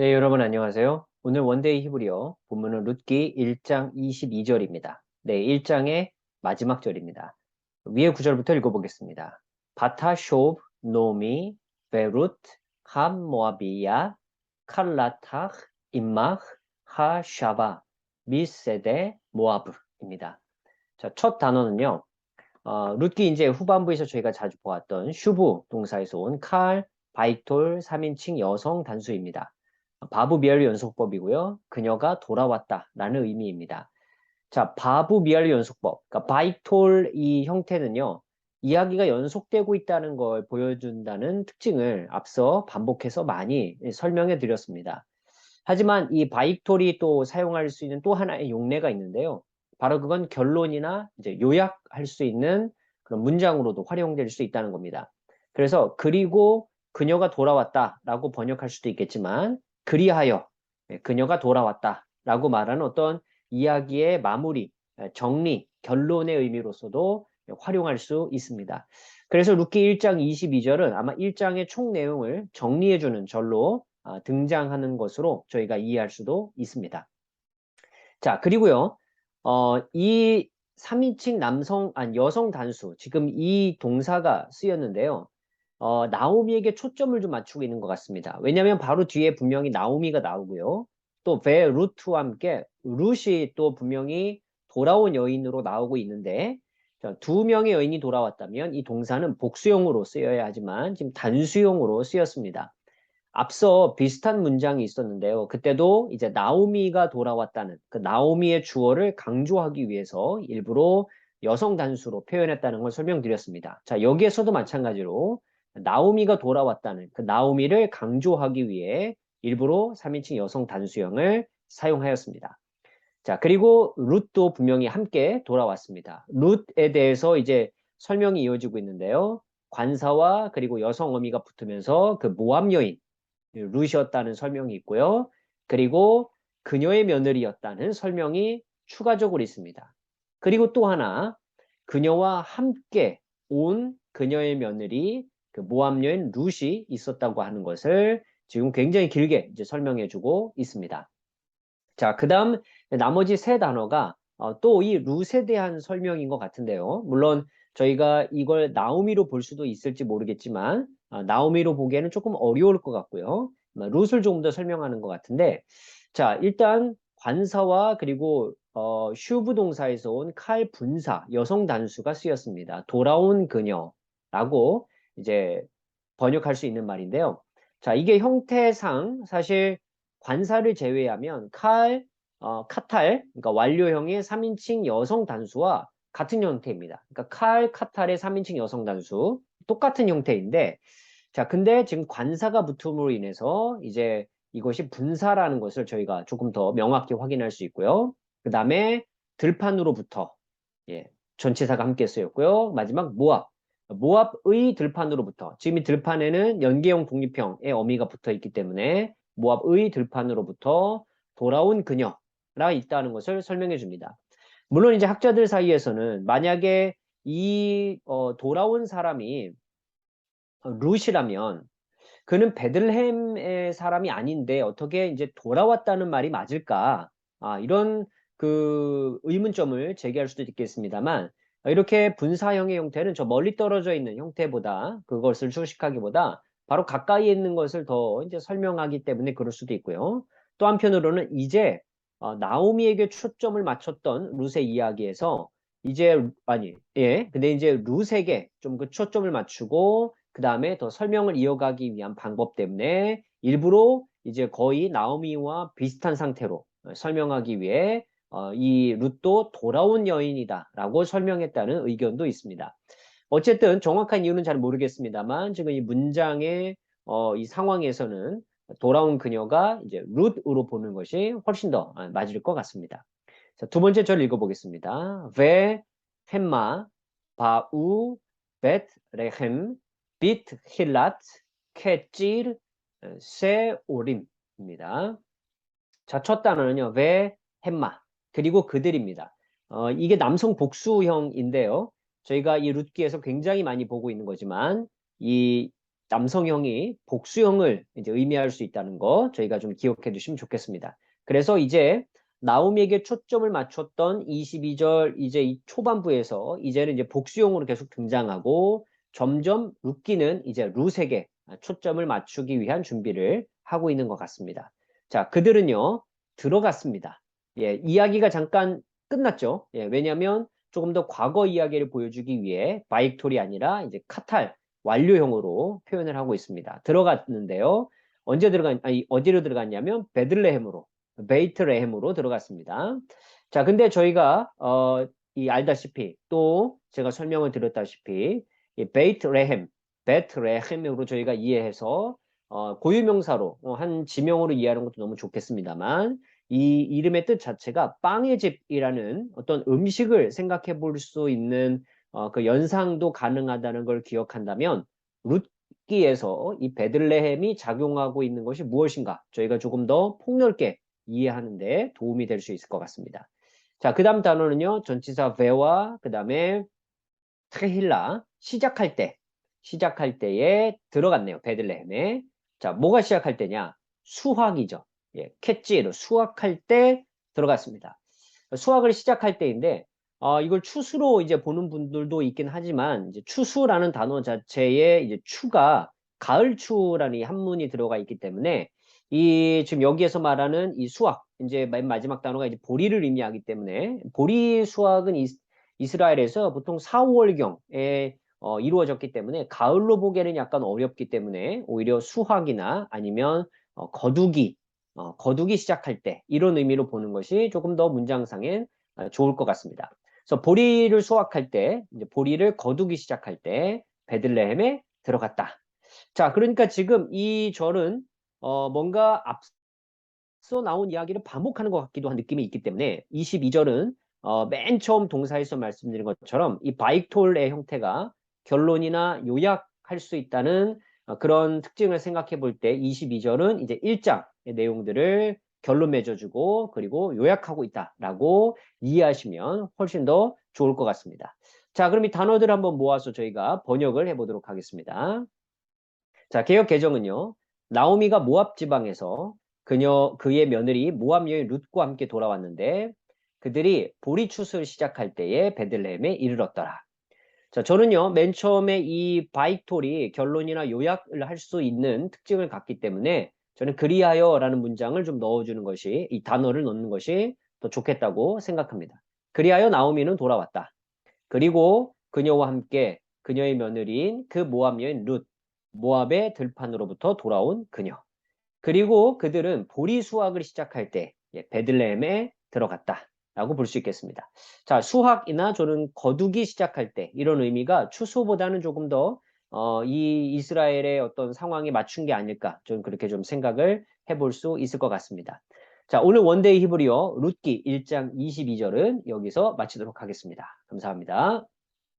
네, 여러분 안녕하세요. 오늘 원데이 히브리어 본문은 룻기 1장 22절입니다. 네, 1장의 마지막 절입니다. 위에 구절부터 읽어보겠습니다. 바타쇼브 노미 베룻 함 모아비야 칼라타 임마흐 하샤바 미세데 모아브입니다. 자, 첫 단어는요. 어, 룻기 이제 후반부에서 저희가 자주 보았던 슈브 동사에서 온 칼, 바이톨, 3인칭 여성 단수입니다. 바브 미알리 연속법이고요. 그녀가 돌아왔다라는 의미입니다. 자, 바브 미알리 연속법. 그러니까 바이톨 이 형태는요. 이야기가 연속되고 있다는 걸 보여준다는 특징을 앞서 반복해서 많이 설명해 드렸습니다. 하지만 이 바이톨이 또 사용할 수 있는 또 하나의 용례가 있는데요. 바로 그건 결론이나 이제 요약할 수 있는 그런 문장으로도 활용될 수 있다는 겁니다. 그래서 그리고 그녀가 돌아왔다라고 번역할 수도 있겠지만 그리하여 예, 그녀가 돌아왔다라고 말하는 어떤 이야기의 마무리, 예, 정리, 결론의 의미로서도 활용할 수 있습니다. 그래서 루키 1장 22절은 아마 1장의 총 내용을 정리해주는 절로 아, 등장하는 것으로 저희가 이해할 수도 있습니다. 자, 그리고요, 어, 이 3인칭 남성, 아니, 여성 단수, 지금 이 동사가 쓰였는데요. 어, 나오미에게 초점을 좀 맞추고 있는 것 같습니다. 왜냐하면 바로 뒤에 분명히 나오미가 나오고요. 또 베 루트와 함께 루시 또 분명히 돌아온 여인으로 나오고 있는데 두 명의 여인이 돌아왔다면 이 동사는 복수형으로 쓰여야 하지만 지금 단수형으로 쓰였습니다. 앞서 비슷한 문장이 있었는데요. 그때도 이제 나오미가 돌아왔다는 그 나오미의 주어를 강조하기 위해서 일부러 여성 단수로 표현했다는 걸 설명드렸습니다. 자, 여기에서도 마찬가지로 나오미가 돌아왔다는 그 나오미를 강조하기 위해 일부러 3인칭 여성 단수형을 사용하였습니다. 자, 그리고 룻도 분명히 함께 돌아왔습니다. 룻에 대해서 이제 설명이 이어지고 있는데요. 관사와 그리고 여성 어미가 붙으면서 그 모함 여인 룻이었다는 설명이 있고요. 그리고 그녀의 며느리였다는 설명이 추가적으로 있습니다. 그리고 또 하나 그녀와 함께 온 그녀의 며느리 그 모함 여인 룻이 있었다고 하는 것을 지금 굉장히 길게 이제 설명해 주고 있습니다. 자, 그 다음 나머지 세 단어가 어, 또 이 룻에 대한 설명인 것 같은데요. 물론 저희가 이걸 나오미로 볼 수도 있을지 모르겠지만 어, 나오미로 보기에는 조금 어려울 것 같고요. 룻을 조금 더 설명하는 것 같은데 자 일단 관사와 그리고 어, 슈브 동사에서 온 칼 분사 여성 단수가 쓰였습니다. 돌아온 그녀라고 이제 번역할 수 있는 말인데요. 자, 이게 형태상 사실 관사를 제외하면 칼, 어, 카탈, 그러니까 완료형의 3인칭 여성 단수와 같은 형태입니다. 그러니까 칼, 카탈의 3인칭 여성 단수 똑같은 형태인데 자, 근데 지금 관사가 붙음으로 인해서 이제 이것이 분사라는 것을 저희가 조금 더 명확히 확인할 수 있고요. 그 다음에 들판으로부터 예, 전치사가 함께 쓰였고요. 마지막 모압 모압의 들판으로부터 지금 이 들판에는 연계형 독립형의 어미가 붙어 있기 때문에 모압의 들판으로부터 돌아온 그녀라 있다는 것을 설명해 줍니다. 물론 이제 학자들 사이에서는 만약에 이 어, 돌아온 사람이 루시라면 그는 베들레헴의 사람이 아닌데 어떻게 이제 돌아왔다는 말이 맞을까? 아, 이런 그 의문점을 제기할 수도 있겠습니다만 이렇게 분사형의 형태는 저 멀리 떨어져 있는 형태보다 그것을 수식하기보다 바로 가까이 있는 것을 더 이제 설명하기 때문에 그럴 수도 있고요. 또 한편으로는 이제 어, 나오미에게 초점을 맞췄던 룻의 이야기에서 이제 아니 예 근데 이제 룻에게 좀 그 초점을 맞추고 그 다음에 더 설명을 이어가기 위한 방법 때문에 일부러 이제 거의 나오미와 비슷한 상태로 설명하기 위해 어, 이 룻도 돌아온 여인이다 라고 설명했다는 의견도 있습니다. 어쨌든 정확한 이유는 잘 모르겠습니다만 지금 이 문장의 어, 이 상황에서는 돌아온 그녀가 이제 룻으로 보는 것이 훨씬 더 아, 맞을 것 같습니다. 자, 두 번째 절 읽어보겠습니다. 베 햄마 바우 벳 레헴 빛 힐랏 케찔 세오림입니다. 자, 첫 단어는요. 베 햄마 그리고 그들입니다. 어, 이게 남성 복수형인데요. 저희가 이 룻기에서 굉장히 많이 보고 있는 거지만 이 남성형이 복수형을 이제 의미할 수 있다는 거 저희가 좀 기억해 두시면 좋겠습니다. 그래서 이제 나오미에게 초점을 맞췄던 22절 이제 이 초반부에서 이제는 이제 복수형으로 계속 등장하고 점점 룻기는 이제 룻에게 초점을 맞추기 위한 준비를 하고 있는 것 같습니다. 자, 그들은요, 들어갔습니다. 예, 이야기가 잠깐 끝났죠. 예, 왜냐하면 조금 더 과거 이야기를 보여주기 위해 바이톨이 아니라 이제 카탈 완료형으로 표현을 하고 있습니다. 들어갔는데요. 언제 들어간, 아니, 어디로 들어갔냐면 베들레헴으로, 베이트레헴으로 들어갔습니다. 자, 근데 저희가, 어, 이 알다시피 또 제가 설명을 드렸다시피 이 베이트레헴, 베트레헴으로 저희가 이해해서 어, 고유명사로 어, 한 지명으로 이해하는 것도 너무 좋겠습니다만 이 이름의 뜻 자체가 빵의 집이라는 어떤 음식을 생각해 볼 수 있는 어, 그 연상도 가능하다는 걸 기억한다면 룻기에서 이 베들레헴이 작용하고 있는 것이 무엇인가 저희가 조금 더 폭넓게 이해하는 데 도움이 될 수 있을 것 같습니다. 자, 그 다음 단어는요. 전치사 베와 그 다음에 트힐라 시작할 때 시작할 때에 들어갔네요. 베들레헴에. 자, 뭐가 시작할 때냐? 수확이죠. 예, 캣지로 수확할 때 들어갔습니다. 수확을 시작할 때인데 어, 이걸 추수로 이제 보는 분들도 있긴 하지만 이제 추수라는 단어 자체에 이제 추가 가을추라는 이 한문이 들어가 있기 때문에 이 지금 여기에서 말하는 이 수확 이제 맨 마지막 단어가 이제 보리를 의미하기 때문에 보리 수확은 이, 이스라엘에서 보통 4, 5월경에 어, 이루어졌기 때문에 가을로 보기에는 약간 어렵기 때문에 오히려 수확이나 아니면 어, 거두기 어, 거두기 시작할 때 이런 의미로 보는 것이 조금 더 문장상엔 어, 좋을 것 같습니다. 그래서 보리를 수확할 때 보리를 거두기 시작할 때 베들레헴에 들어갔다. 자, 그러니까 지금 이 절은 어, 뭔가 앞서 나온 이야기를 반복하는 것 같기도 한 느낌이 있기 때문에 22절은 어, 맨 처음 동사에서 말씀드린 것처럼 이 바이톨의 형태가 결론이나 요약할 수 있다는 어, 그런 특징을 생각해 볼 때 22절은 이제 1장의 내용들을 결론 맺어주고 그리고 요약하고 있다라고 이해하시면 훨씬 더 좋을 것 같습니다. 자, 그럼 이 단어들 한번 모아서 저희가 번역을 해보도록 하겠습니다. 자, 개혁 개정은요. 나오미가 모압 지방에서 그녀 그의 며느리 모압 여인 룻과 함께 돌아왔는데 그들이 보리 추수를 시작할 때에 베들레헴에 이르렀더라. 자, 저는요, 맨 처음에 이 바이톨이 결론이나 요약을 할 수 있는 특징을 갖기 때문에 저는 그리하여 라는 문장을 좀 넣어주는 것이, 이 단어를 넣는 것이 더 좋겠다고 생각합니다. 그리하여 나오미는 돌아왔다. 그리고 그녀와 함께 그녀의 며느리인 그 모압 여인 룻, 모압의 들판으로부터 돌아온 그녀. 그리고 그들은 보리 수확을 시작할 때 예, 베들레헴에 들어갔다. 라고 볼 수 있겠습니다. 자, 수학이나 저는 거두기 시작할 때 이런 의미가 추수보다는 조금 더 어, 이 이스라엘의 어떤 상황에 맞춘 게 아닐까 저는 그렇게 좀 생각을 해볼 수 있을 것 같습니다. 자, 오늘 원데이 히브리어 룻기 1장 22절은 여기서 마치도록 하겠습니다. 감사합니다.